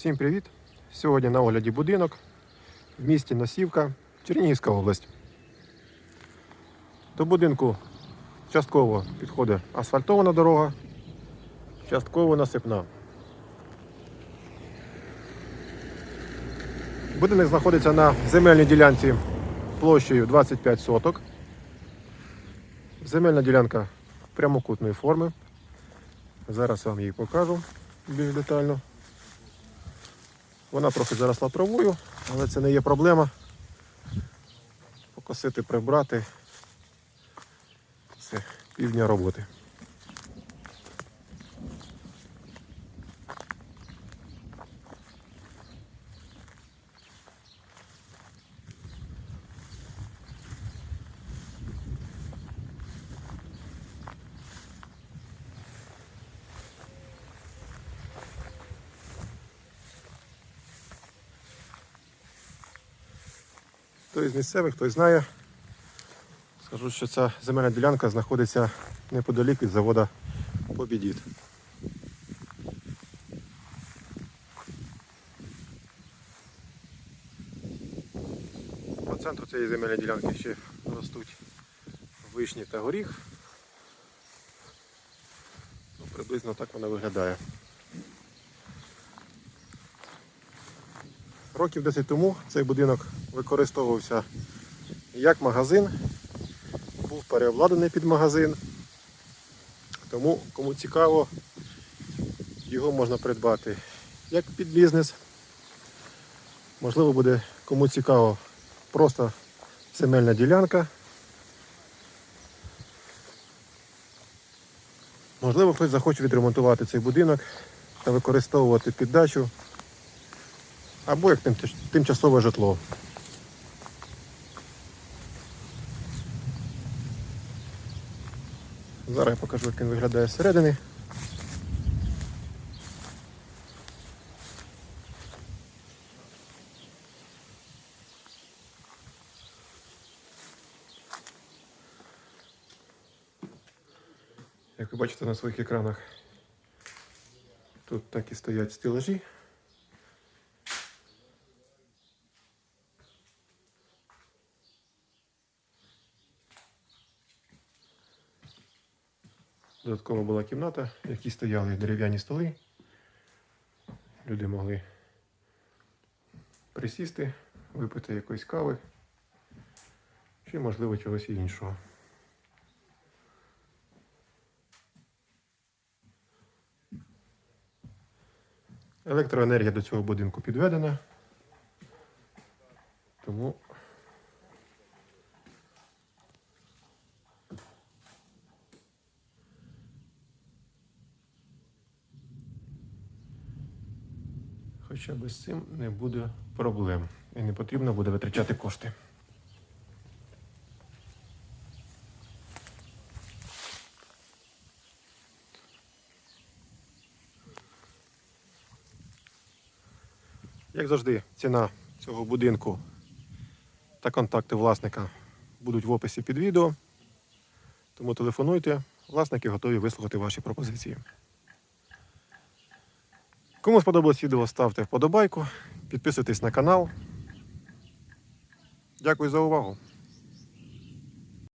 Всім привіт! Сьогодні на огляді будинок в місті Носівка, Чернігівська область. До будинку частково підходить асфальтована дорога, частково насипна. Будинок знаходиться на земельній ділянці площею 25 соток. Земельна ділянка прямокутної форми. Зараз вам її покажу більш детально. Вона трохи заросла травою, але це не є проблема. Покосити, прибрати. Це півдня роботи. Хто із місцевих, хто знає. Скажу, що ця земельна ділянка знаходиться неподалік від заводу Побідіт. По центру цієї земельної ділянки ще ростуть вишні та горіх. Ну, приблизно так вона виглядає. Років 10 тому цей будинок використовувався як магазин, був переобладнаний під магазин. Тому, кому цікаво, його можна придбати як під бізнес. Можливо, буде кому цікаво просто земельна ділянка. Можливо, хтось захоче відремонтувати цей будинок та використовувати під дачу або як тимчасове житло. Зараз я покажу, як він виглядає зсередини. Як ви бачите на своїх екранах, тут так і стоять стелажі. Додатково була кімната, в якій стояли дерев'яні столи. Люди могли присісти, випити якоїсь кави чи, можливо, чогось іншого. Електроенергія до цього будинку підведена. Тому Хоча би з цим не буде проблем і не потрібно буде витрачати кошти. Як завжди, ціна цього будинку та контакти власника будуть в описі під відео. Тому телефонуйте, власники готові вислухати ваші пропозиції. Кому сподобалось відео, ставте вподобайку, підписуйтесь на канал. Дякую за увагу.